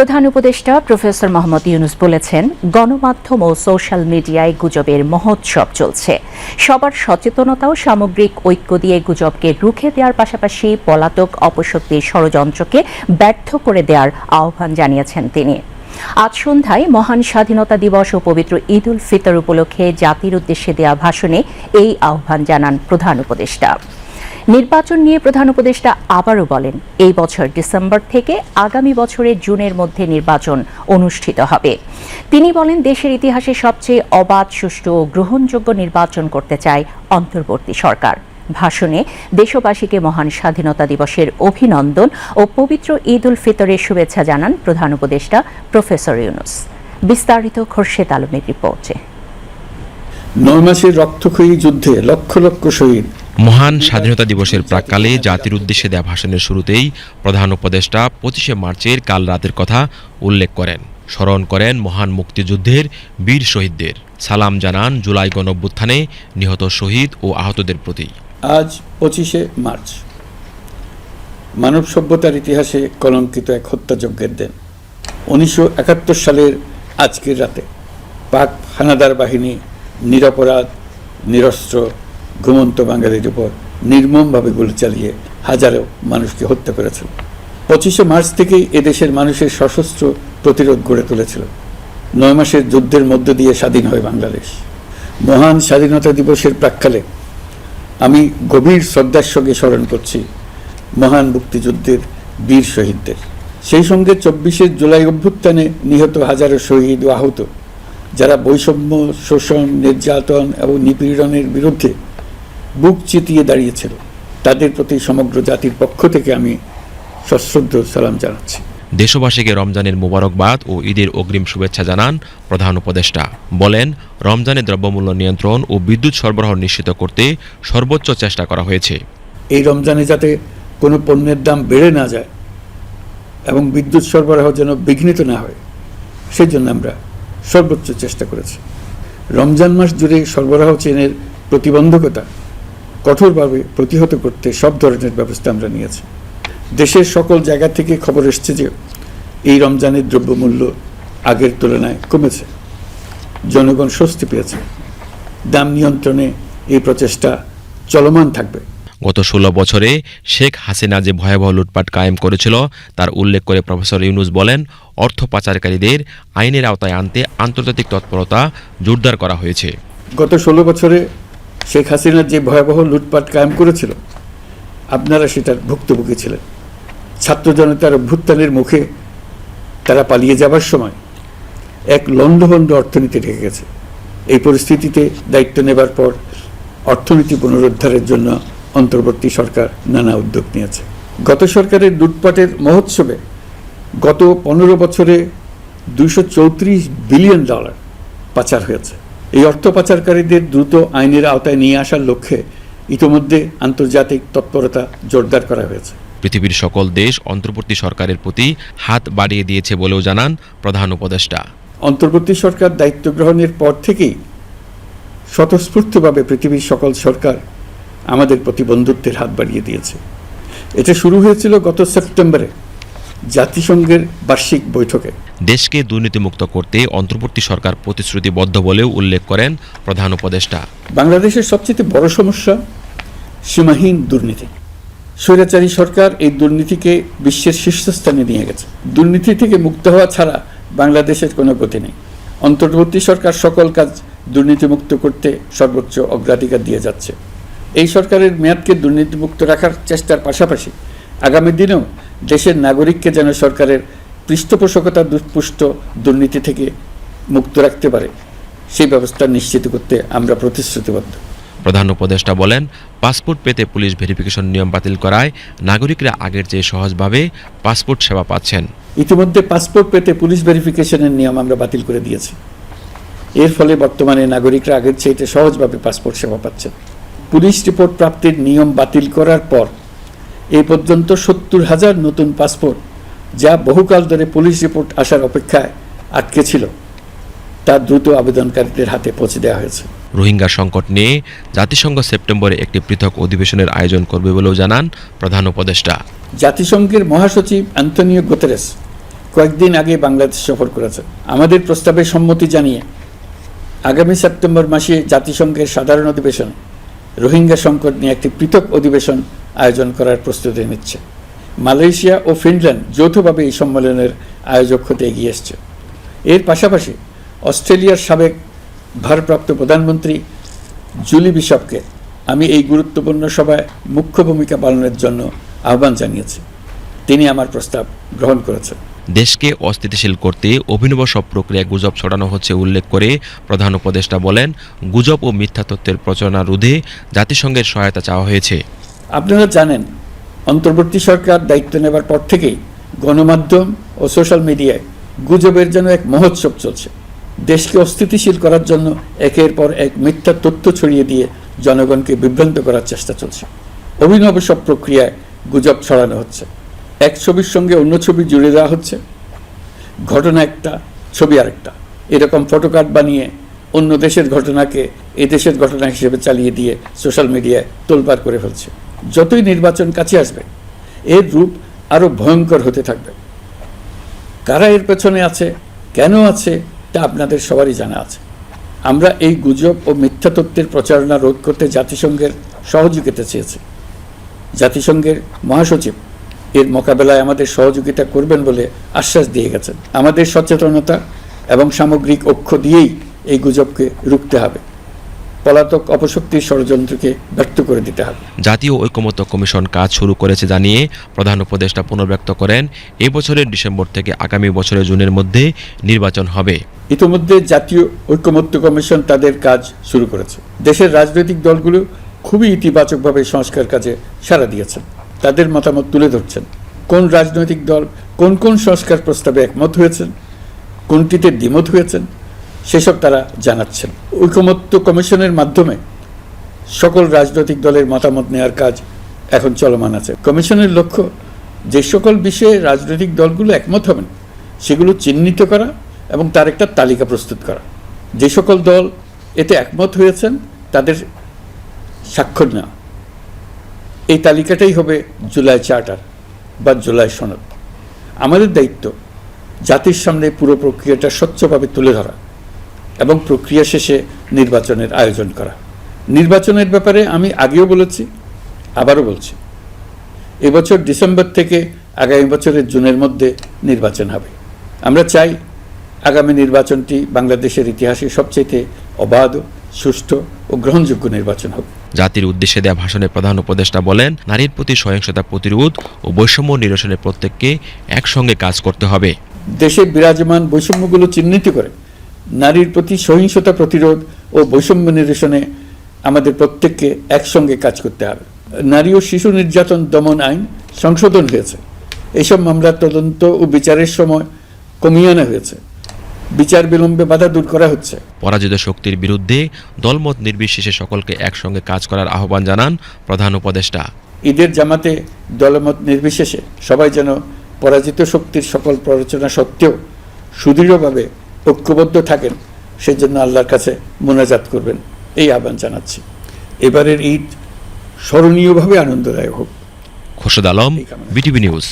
প্রধান উপদেষ্টা প্রফেসর মোহাম্মদ ইউনুস বলেছেন, গণমাধ্যম ও সোশ্যাল মিডিয়ায় গুজবের মহোৎসব চলছে। সবার সচেতনতা ও সামগ্রিক ঐক্য দিয়ে গুজবকে রুখে দেওয়ার পাশাপাশি পলাতক অপশক্তির ষড়যন্ত্রকে ব্যর্থ করে দেওয়ার আহ্বান জানিয়েছেন তিনি। আজ সন্ধ্যায় মহান স্বাধীনতা দিবস ও পবিত্র ঈদ উল ফিতর উপলক্ষে জাতির উদ্দেশ্যে দেওয়া ভাষণে এই আহ্বান জানান প্রধান উপদেষ্টা। নির্বাচন নিয়ে প্রধান উপদেষ্টা আবারও বলেন, এই বছর ডিসেম্বর থেকে আগামী বছরের জুনের মধ্যে নির্বাচন অনুষ্ঠিত হবে। তিনি বলেন, দেশের ইতিহাসে সবচেয়ে অবাধ, সুষ্ঠু ও গ্রহণযোগ্য নির্বাচন করতে চায় অন্তর্বর্তী সরকার। ভাষণে, দেশবাসীকে মহান স্বাধীনতা দিবসের অভিনন্দন ও পবিত্র ঈদ উল ফিতরের শুভেচ্ছা জানান প্রধান উপদেষ্টা প্রফেসর ইউনুস। বিস্তারিত খোরশেদ আলমের রিপোর্টে। নয় মাসের রক্তক্ষয়ী যুদ্ধে লক্ষ লক্ষ শহীদ। মহান স্বাধীনতা দিবসের প্রাককালে জাতির উদ্দেশ্যে দেয়া ভাষণের শুরুতেই প্রধান উপদেষ্টা পঁচিশে মার্চের কাল রাতের কথা উল্লেখ করেন। স্মরণ করেন মহান মুক্তিযুদ্ধের বীর শহীদদের। সালাম জানান জুলাই গণঅভ্যুত্থানে নিহত শহীদ ও আহতদের প্রতি। আজ পঁচিশে মার্চ। মানব সভ্যতার ইতিহাসে কলঙ্কিত এক হত্যাযজ্ঞের দিন। উনিশশো একাত্তর সালের আজকের রাতে পাক হানাদার বাহিনী নিরপরাধ, নিরস্ত্র ঘুমন্ত বাঙালির উপর নির্মমভাবে গুলি চালিয়ে হাজারো মানুষকে হত্যা করেছিল। পঁচিশে মার্চ থেকেই এদেশের মানুষের সশস্ত্র প্রতিরোধ গড়ে তুলেছিল। নয় মাসের যুদ্ধের মধ্য দিয়ে স্বাধীন হয় বাংলাদেশ। মহান স্বাধীনতা দিবসের প্রাককালে আমি গভীর শ্রদ্ধার সঙ্গে স্মরণ করছি মহান মুক্তিযুদ্ধের বীর শহীদদের। সেই সঙ্গে চব্বিশে জুলাই অভ্যুত্থানে নিহত হাজারো শহীদ ও আহত, যারা বৈষম্য, শোষণ, নির্যাতন এবং নিপীড়নের বিরুদ্ধে বুক চিতিয়ে দাঁড়িয়েছিল। তাদের প্রতি সমগ্র জাতির পক্ষ থেকে আমি সশ্রদ্ধ সালাম জানাচ্ছি। দেশবাসীকে রমজানের মোবারকবাদ ও ঈদের অগ্রিম শুভেচ্ছা জানান প্রধান উপদেষ্টা। বলেন রমজানে দ্রব্যমূল্য নিয়ন্ত্রণ ও বিদ্যুৎ সরবরাহ নিশ্চিত করতে সর্বোচ্চ চেষ্টা করা হয়েছে। এই রমজানে যাতে কোনো পণ্যের দাম বেড়ে না যায় এবং বিদ্যুৎ সরবরাহ যেন বিঘ্নিত না হয় সেই জন্য আমরা সর্বোচ্চ চেষ্টা করেছি। রমজান মাস জুড়ে সরবরাহ চেনের প্রতিবন্ধকতা কঠোরভাবে প্রতিহত করতে সব ধরনের ব্যবস্থা আমরা নিয়েছি। দেশের সকল জায়গা থেকে খবর এসছে যে এই রমজানের দ্রব্যমূল্য আগের তুলনায় কমেছে। জনগণ স্বস্তি পেয়েছে। দাম নিয়ন্ত্রণে এই প্রচেষ্টা চলমান থাকবে। গত ষোলো বছরে শেখ হাসিনা যে ভয়াবহ লুটপাট কায়েম করেছিল তার উল্লেখ করে প্রফেসর ইউনুস বলেন অর্থ পাচারকারীদের আইনের আওতায় আনতে আন্তর্জাতিক তৎপরতা জোরদার করা হয়েছে। গত ষোলো বছরে শেখ হাসিনা যে ভয়াবহ লুটপাট কায়েম করেছিল, আপনারা সেটার ভুক্তভোগী ছিলেন। ছাত্র জনতার অভ্যুত্থানের মুখে তারা পালিয়ে যাবার সময় এক লণ্ডভণ্ড অর্থনীতি রেখে গেছে। এই পরিস্থিতিতে দায়িত্ব নেবার পর অর্থনীতি পুনরুদ্ধারের জন্য অন্তর্বর্তী সরকার নানা উদ্যোগ নিয়েছে। গত সরকারের লুটপাটের মহোৎসবে গত পনেরো বছরে চৌত্রিশ বিলিয়ন ডলার পাচার হয়েছে। এই অর্থ পাচারকারীদের দ্রুত আইনের আওতায় নিয়ে আসার লক্ষ্যে ইতোমধ্যে আন্তর্জাতিক তৎপরতা জোরদার করা হয়েছে। পৃথিবীর সকল দেশ অন্তর্বর্তী সরকারের প্রতি হাত বাড়িয়ে দিয়েছে বলেও জানান প্রধান উপদেষ্টা। অন্তর্বর্তী সরকার দায়িত্ব গ্রহণের পর থেকেই স্বতঃস্ফূর্তভাবে পৃথিবীর সকল সরকার আমাদের প্রতি বন্ধুত্বের হাত বাড়িয়ে দিয়েছে। এটা শুরু হয়েছিল গত সেপ্টেম্বরে। জাতিসংঘের বার্ষিক বৈঠকে। দেশকে দুর্নীতিমুক্ত করতে অন্তর্বর্তী সরকার প্রতিশ্রুতিবদ্ধ বলেও উল্লেখ করেন প্রধান উপদেষ্টা। বাংলাদেশের সবচেয়ে বড় সমস্যা সীমাহীন দুর্নীতি। স্বৈরাচারী সরকার এই দুর্নীতিকে বিশ্বের শীর্ষস্থানে নিয়ে গেছে। দুর্নীতি থেকে মুক্ত হওয়া ছাড়া বাংলাদেশের কোনো গতি নেই। অন্তর্বর্তী সরকার সকল কাজ দুর্নীতিমুক্ত করতে সর্বোচ্চ অগ্রাধিকার দিয়ে যাচ্ছে। এই সরকারের মেয়াদকে দুর্নীতিমুক্ত রাখার চেষ্টার পাশাপাশি আগামী দিনেও দেশের নাগরিককে যেন সরকারের পৃষ্ঠপোষকতা দুষ্পুষ্ট দুর্নীতি থেকে মুক্ত রাখতে পারে সেই ব্যবস্থা নিশ্চিত করতে আমরা প্রতিশ্রুতিবদ্ধ। প্রধান উপদেষ্টা বলেন পাসপোর্ট পেতে পুলিশ ভেরিফিকেশন নিয়ম বাতিল করায় নাগরিকরা আগের চেয়ে সহজভাবে পাসপোর্ট সেবা পাচ্ছেন। ইতিমধ্যে পাসপোর্ট পেতে পুলিশ ভেরিফিকেশনের নিয়ম আমরা বাতিল করে দিয়েছি। এর ফলে বর্তমানে নাগরিকরা আগের চাইতে সহজভাবে পাসপোর্ট সেবা পাচ্ছেন। পুলিশ রিপোর্ট প্রাপ্তির নিয়ম বাতিল করার পর এই পর্যন্ত সত্তর হাজার নতুন পাসপোর্ট যা বহুকাল ধরে পুলিশ রিপোর্ট আসার অপেক্ষায় আটকে ছিল। তা দ্রুত আবেদনকারীদের হাতে পৌঁছে দেওয়া হয়েছে। রোহিঙ্গা সংকট নিয়ে জাতিসংঘ সেপ্টেম্বরে একটি পৃথক অধিবেশনের আয়োজন করবে বলেও জানান প্রধান উপদেষ্টা। জাতিসংঘের মহাসচিব অ্যান্টনিও গুতেরেস কয়েকদিন আগে বাংলাদেশ সফর করেছে আমাদের প্রস্তাবে সম্মতি জানিয়ে আগামী সেপ্টেম্বর মাসে জাতিসংঘের সাধারণ অধিবেশনে রোহিঙ্গা সংকট নিয়ে একটি পৃথক অধিবেশন আয়োজন করার প্রস্তুতি নিচ্ছে। মালয়েশিয়া ও ফিনল্যান্ড যৌথভাবে এই সম্মেলনের আয়োজক হতে এগিয়ে এসছে। এর পাশাপাশি অস্ট্রেলিয়ার সাবেক ভারপ্রাপ্ত প্রধানমন্ত্রী জুলি বিশপকে আমি এই গুরুত্বপূর্ণ সভায় মুখ্য ভূমিকা পালনের জন্য আহ্বান জানিয়েছি। তিনি আমার প্রস্তাব গ্রহণ করেছেন। দেশকে অস্থিতিশীল করতে অভিনব সব প্রক্রিয়া গুজব ছড়ানো হচ্ছে উল্লেখ করে প্রধান উপদেষ্টা বলেন, গুজব ও মিথ্যা তথ্যের প্রচারণা রোধে জাতিসংঘের সহায়তা চাওয়া হয়েছে। আপনারা জানেন, অন্তর্বর্তী সরকার দায়িত্ব নেবার পর থেকেই গণমাধ্যম ও সোশ্যাল মিডিয়ায় গুজবের যেন এক মহোৎসব চলছে। দেশকে অস্থিতিশীল করার জন্য একের পর এক মিথ্যা তথ্য ছড়িয়ে দিয়ে জনগণকে বিভ্রান্ত করার চেষ্টা চলছে। অভিনব সব প্রক্রিয়ায় গুজব ছড়ানো হচ্ছে। এক ছবির সঙ্গে অন্য ছবি জুড়ে দেওয়া হচ্ছে। ঘটনা একটা, ছবি আরেকটা। এরকম ফটোকার্ড বানিয়ে অন্য দেশের ঘটনাকে এ দেশের ঘটনা হিসেবে চালিয়ে দিয়ে সোশ্যাল মিডিয়ায় তোলপাড় করে ফেলছে। যতই নির্বাচন কাছে আসবে, এর রূপ আরও ভয়ঙ্কর হতে থাকবে। কারা এর পেছনে আছে, কেন আছে, তা আপনাদের সবারই জানা আছে। আমরা এই গুজব ও মিথ্যা তথ্যের প্রচারণা রোধ করতে জাতিসংঘের সহযোগিতা চেয়েছি। জাতিসংঘের মহাসচিব এর মোকাবেলায় আমাদের সহযোগিতা করবেন বলে আশ্বাস দিয়ে গেছেন। আমাদের সচেতনতা এবং সামগ্রিক অক্ষ দিয়েই এই গুজবকে রুখতে হবে। পলাতক অপশক্তির ষড়যন্ত্রকে ব্যর্থ করে দিতে হবে। জাতীয় ঐকমত্য কমিশন কাজ শুরু করেছে জানিয়ে প্রধান উপদেষ্টা পুনর্ব্যক্ত করেন এই বছরের ডিসেম্বর থেকে আগামী বছরের জুনের মধ্যে নির্বাচন হবে। ইতিমধ্যে জাতীয় ঐক্যমত্য কমিশন তাদের কাজ শুরু করেছে। দেশের রাজনৈতিক দলগুলো খুবই ইতিবাচকভাবে সংস্কার কাজে সাড়া দিয়েছেন। তাদের মতামত তুলে ধরছেন। কোন রাজনৈতিক দল কোন কোন সংস্কার প্রস্তাবে একমত হয়েছেন? কোনটিতে দ্বিমত হয়েছেন? সেসব তারা জানাচ্ছেন। ঐকমত্য কমিশনের মাধ্যমে সকল রাজনৈতিক দলের মতামত নেওয়ার কাজ এখন চলমান আছে। কমিশনের লক্ষ্য যে সকল বিষয়ে রাজনৈতিক দলগুলো একমত হবেন, সেগুলো চিহ্নিত করা এবং তার একটা তালিকা প্রস্তুত করা। যে সকল দল এতে একমত হয়েছেন, তাদের স্বাক্ষর নেওয়া। এই তালিকাটাই হবে জুলাই চার্টার বা জুলাই সনদ। আমাদের দায়িত্ব জাতির সামনে পুরো প্রক্রিয়াটা স্বচ্ছভাবে তুলে ধরা। এবং প্রক্রিয়া শেষে নির্বাচনের আয়োজন করা। নির্বাচনের ব্যাপারে আমি আগেও বলেছি আবারও বলছি। এবছর ডিসেম্বর থেকে আগামী বছরের জুনের মধ্যে নির্বাচন হবে। আমরা চাই আগামী নির্বাচনটি বাংলাদেশের ইতিহাসে সবচেয়ে অবাধ সুষ্ঠু ও গ্রহণযোগ্য নির্বাচন হবে জাতির উদ্দেশ্যে দেওয়া ভাষণে প্রধান উপদেষ্টা বলেন নারীর প্রতি সহিংসতা প্রতিরোধ ও বৈষম্য নিরসনে প্রত্যেককে একসঙ্গে কাজ করতে হবে। দেশে বিরাজমান বৈষম্যগুলো চিহ্নিত করে নারীর প্রতি সহিংসতা প্রতিরোধ ও বৈষম্য নিরসনে আমাদের প্রত্যেককে একসঙ্গে কাজ করতে হবে। নারী ও শিশু নির্যাতন দমন আইন সংশোধন হয়েছে। এইসব মামলার তদন্ত ও বিচারের সময় কমিয়ে আনা হয়েছে। বিচার বিলম্বে বাধা দূর করা হচ্ছে। পরাজিত শক্তির বিরুদ্ধে দলমত নির্বিশেষে সকলকে একসঙ্গে কাজ করার আহ্বান জানান প্রধান উপদেষ্টা। ঈদের জামাতে দলমত নির্বিশেষে সবাই যেন পরাজিত শক্তির সকল প্ররোচনা সত্ত্বেও সুদৃঢ়ভাবে ঐক্যবদ্ধ থাকেন সেজন্য আল্লাহর কাছে মোনাজাত করবেন। এই আহ্বান জানাচ্ছি। এবারের ঈদ স্মরণীয়ভাবে আনন্দদায়ক হোক। Khorshed Alam BTV news.